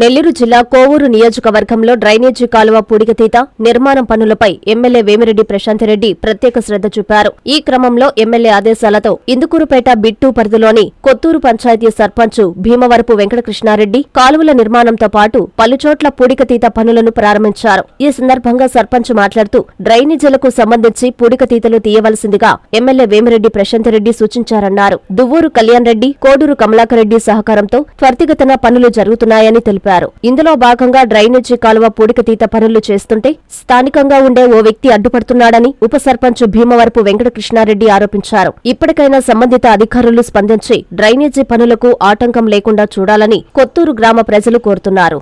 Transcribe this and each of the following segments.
నెల్లూరు జిల్లా కోవూరు నియోజకవర్గంలో డ్రైనేజీ కాలువ పూడికతీత నిర్మాణం పనులపై ఎమ్మెల్యే వేమిరెడ్డి ప్రశాంతిరెడ్డి ప్రత్యేక శ్రద్ధ చూపారు. ఈ క్రమంలో ఎమ్మెల్యే ఆదేశాలతో ఇందుకూరుపేట బిట్టు పరిధిలోని కొత్తూరు పంచాయతీ సర్పంచ్ భీమవరపు వెంకటకృష్ణారెడ్డి కాలువల నిర్మాణంతో పాటు పలుచోట్ల పూడికతీత పనులను ప్రారంభించారు. ఈ సందర్భంగా సర్పంచ్ మాట్లాడుతూ డ్రైనేజీలకు సంబంధించి పూడికతీతలు తీయవలసిందిగా ఎమ్మెల్యే వేమిరెడ్డి ప్రశాంతిరెడ్డి సూచించారన్నారు. దువ్వూరు కళ్యాణ్ రెడ్డి కోడూరు కమలాకర్ రెడ్డి సహకారంతో త్వరితగతన పనులు జరుగుతున్నాయని తెలిపారు. ఇందులో భాగంగా డ్రైనేజీ కాలువ పూడికతీత పనులు చేస్తుంటే స్థానికంగా ఉండే ఓ వ్యక్తి అడ్డుపడుతున్నాడని ఉప సర్పంచ్ భీమవరపు వెంకటకృష్ణారెడ్డి ఆరోపించారు. ఇప్పటికైనా సంబంధిత అధికారులు స్పందించి డ్రైనేజీ పనులకు ఆటంకం లేకుండా చూడాలని కొత్తూరు గ్రామ ప్రజలు కోరుతున్నారు.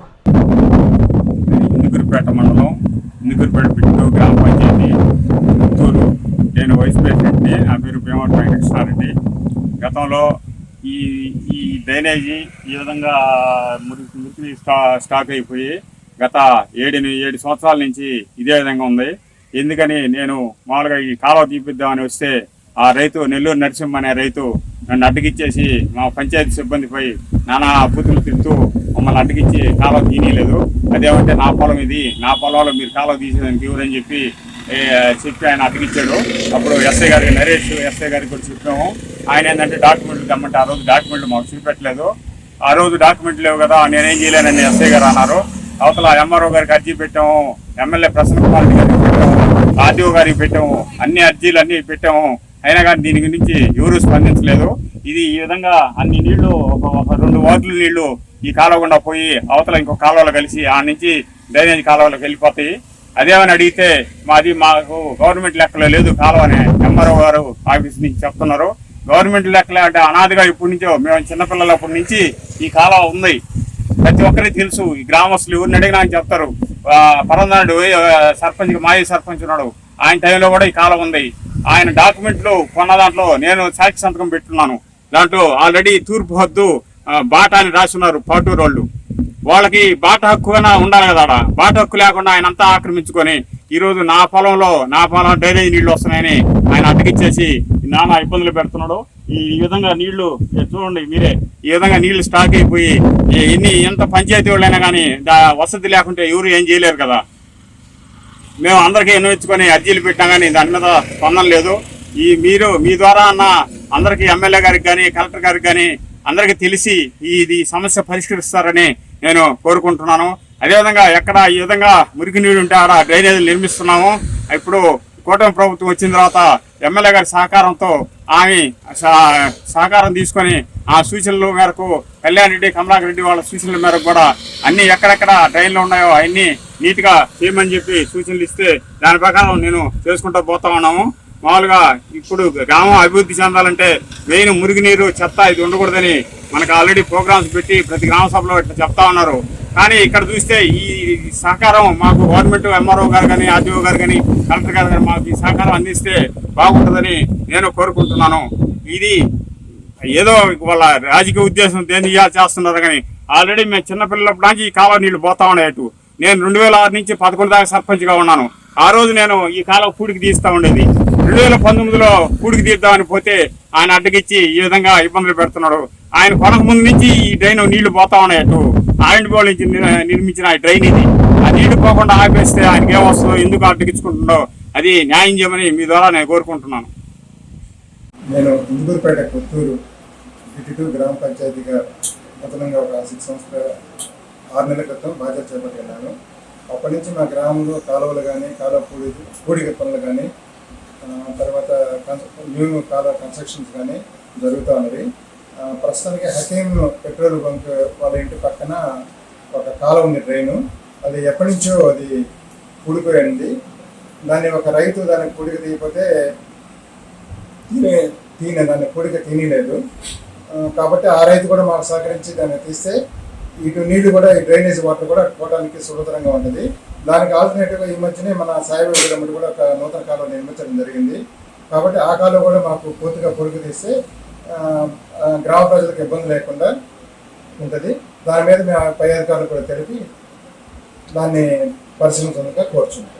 గ్రామ పంచాయతీ పుత్తూరు నేను వైస్ ప్రెసిడెంట్ని నా పేరు భీమవరం వెంకటకృష్ణారెడ్డి. గతంలో ఈ ఈ డ్రైనేజీ ఈ విధంగా మురికి మురికి స్టా స్టాక్ అయిపోయి గత ఏడు ఏడు సంవత్సరాల నుంచి ఇదే విధంగా ఉంది. ఎందుకని నేను మామూలుగా ఈ కాలువ తీపిద్దామని వస్తే ఆ రైతు నెల్లూరు నరసింహ అనే రైతు నన్ను అడ్డగిచ్చేసి మా పంచాయతీ సిబ్బందిపై నానా బుద్ధులు తింటూ మమ్మల్ని అడ్డగిచ్చి కాలువ తీయలేదు అదేమంటే నా పొలం ఇది నా పొలంలో మీరు కాలువ తీసేదానికి ఎవరని చెప్పి చెప్పి ఆయన అడ్డగిచ్చాడు అప్పుడు ఎస్ఐ గారికి నరేష్ ఎస్ఐ గారికి కూడా చెప్పాము. ఆయన ఏంటంటే డాక్యుమెంట్లు తెమ్మంటే ఆ రోజు డాక్యుమెంట్లు మాకు చూపెట్టలేదు. ఆ రోజు డాక్యుమెంట్లు లేవు కదా నేనేం చేయలేనని ఎస్ఐ గారు అన్నారు. అవతల ఎంఆర్ఓ గారికి అర్జీ పెట్టాము ఎమ్మెల్యే ప్రసన్న కుమార్ గారికి పెట్టాము ఆర్డీఓ గారికి పెట్టాము అన్ని అర్జీలు అన్ని పెట్టాము అయినా కానీ దీని గురించి ఎవరు స్పందించలేదు. ఇది ఈ విధంగా అన్ని నీళ్ళు ఒక ఒక రెండు వార్డుల నీళ్ళు ఈ కాలువ గుండా పోయి అవతల ఇంకో కాలువలో కలిసి ఆ నుంచి డ్రైనేజ్ కాలువలోకి వెళ్ళిపోతాయి. అదేమని అడిగితే మాది మాకు గవర్నమెంట్ లెక్కలో లేదు కాలువ అని ఎంఆర్ఓ గారు ఆఫీస్ నుంచి చెప్తున్నారు. గవర్నమెంట్ లెక్కలే అంటే అనాదిగా ఇప్పటి నుంచో మేము చిన్నపిల్లలప్పటి నుంచి ఈ కాలం ఉంది. ప్రతి ఒక్కరికి తెలుసు ఈ గ్రామస్తులు ఎవరిని అడిగినా అని చెప్తారు. పరందనాడు పరందాడు సర్పంచ్ మాజీ సర్పంచ్ ఉన్నాడు. ఆయన టైంలో కూడా ఈ కాలం ఉంది. ఆయన డాక్యుమెంట్లు కొన్న దాంట్లో నేను సాక్షి సంతకం పెట్టున్నాను. దాంట్లో ఆల్రెడీ తూర్పు హద్దు బాట బాటా అని రాస్తున్నారు పాటూరు వాళ్ళు. వాళ్ళకి బాట హక్కు అయినా ఉండాలి కదా బాట హక్కు లేకుండా ఆయన అంతా ఆక్రమించుకొని ఈరోజు నా పొలంలో నా పొలం డైరీ నీళ్ళు వస్తున్నాయని ఆయన అడ్డకిచ్చేసి నానా ఇబ్బందులు పెడుతున్నాడు. ఈ విధంగా నీళ్ళు చూడండి మీరే ఈ విధంగా నీళ్ళు స్టాక్ అయిపోయి ఎన్ని ఎంత పంచాయతీ వాళ్ళైనా కానీ దా వసతి లేకుంటే ఎవరు ఏం చేయలేరు కదా. మేము అందరికీ ఎన్నించుకొని అర్జీలు పెట్టినా కానీ దాని మీద స్పందన లేదు. ఈ మీరు మీ ద్వారా అన్న అందరికీ ఎమ్మెల్యే గారికి కానీ కలెక్టర్ గారికి కానీ అందరికీ తెలిసి ఈ ఇది సమస్య పరిష్కరిస్తారని నేను కోరుకుంటున్నాను. అదేవిధంగా ఎక్కడ ఈ విధంగా మురికి నీళ్ళు ఉంటే ఆడ డ్రైనేజీలు నిర్మిస్తున్నాము. ఇప్పుడు కూటమి ప్రభుత్వం వచ్చిన తర్వాత ఎమ్మెల్యే గారి సహకారంతో ఆమె సహ- సహకారం తీసుకొని ఆ సూచనల మేరకు కళ్యాణ్ రెడ్డి కమలాకర్ రెడ్డి వాళ్ళ సూచనల మేరకు కూడా అన్ని ఎక్కడెక్కడ డ్రైన్లు ఉన్నాయో అవన్నీ నీట్గా చేయమని చెప్పి సూచనలు ఇస్తే దాని ప్రకారం నేను చేసుకుంటూ పోతా ఉన్నాము. మామూలుగా ఇప్పుడు గ్రామం అభివృద్ధి చెందాలంటే మెయిన్ మురుగునీరు చెత్త ఇది ఉండకూడదని మనకు ఆల్రెడీ ప్రోగ్రామ్స్ పెట్టి ప్రతి గ్రామ సభలో ఇట్లా చెప్తా ఉన్నారు. కానీ ఇక్కడ చూస్తే ఈ సహకారం మాకు గవర్నమెంట్ ఎంఆర్ఓ గారు కానీ ఆర్టీఓ గారు కానీ కలెక్టర్ గారు కానీ మాకు ఈ సహకారం అందిస్తే బాగుంటుందని నేను కోరుకుంటున్నాను. ఇది ఏదో వాళ్ళ రాజకీయ ఉద్దేశం దేని చేస్తున్నారు కానీ ఆల్రెడీ మేము చిన్నపిల్లలప్పుడు నుంచి ఈ కాలువ నీళ్ళు పోతా ఉన్నాయి అటు. నేను రెండు వేల ఆరు నుంచి పదకొండు దాకా సర్పంచ్గా ఉన్నాను. ఆ రోజు నేను ఈ కాలువ పూడికి తీస్తా ఉండేది. రెండు వేల పంతొమ్మిదిలో పూడికి తీద్దామని పోతే ఆయన అడ్డగిచ్చి ఈ విధంగా ఇబ్బందులు పెడుతున్నాడు. ఆయన కొనక ముందు నుంచి ఈ డ్రైన్ నీళ్ళు పోతా ఉన్నాయి అటు. ఆయన బోల్ నుంచి నిర్మించిన ఆ డ్రైన్ ఇది. ఆ నీళ్ళు పోకుండా ఆపేస్తే ఆయనకి ఏమొస్తుందో ఎందుకు అడ్డగించుకుంటుండో అది న్యాయం చేయమని మీ ద్వారా నేను కోరుకుంటున్నాను. నేను ఇందుకూరుపేట కొత్తూరు ఇటు గ్రామ పంచాయతీగా నూతనంగా ఒక సిక్స్ మంత్స్ ఆరు నెలల క్రితం బాధ్యత చేపట్టాను. అప్పటి నుంచి మా గ్రామంలో కాలువలు కానీ కాలువ పూడి పూడిక పనులు కానీ తర్వాత న్యూ కాలువ కన్స్ట్రక్షన్స్ కానీ జరుగుతూ ఉన్నవి. ప్రస్తుతానికి హకీం పెట్రోల్ బంక్ వాళ్ళ ఇంటి పక్కన ఒక కాలం ఉంది డ్రైను. అది ఎప్పటి నుంచో అది కూడిపోయింది దాన్ని ఒక రైతు దానికి పూడిక తీయకపోతే తీనే తీన దాన్ని పూడిక తినలేదు. కాబట్టి ఆ రైతు కూడా మాకు సహకరించి దాన్ని తీస్తే ఇటు నీళ్ళు కూడా ఈ డ్రైనేజ్ వాటర్ కూడా పోవడానికి సులభతరంగా ఉంటుంది దానికి ఆల్టర్నేటివ్గా ఈ మధ్యనే మన సాయిబాబు కూడా ఒక నూతన కాలువ నిర్మించడం జరిగింది. కాబట్టి ఆ కాలువ కూడా మాకు పూర్తిగా పొరుగు తీస్తే గ్రామ ప్రజలకు ఇబ్బంది లేకుండా ఉంటుంది. దాని మీద మేము పై అధికారులు కూడా తెలిపి దాన్ని పరిశీలించడానికి కోరుచున్నాం.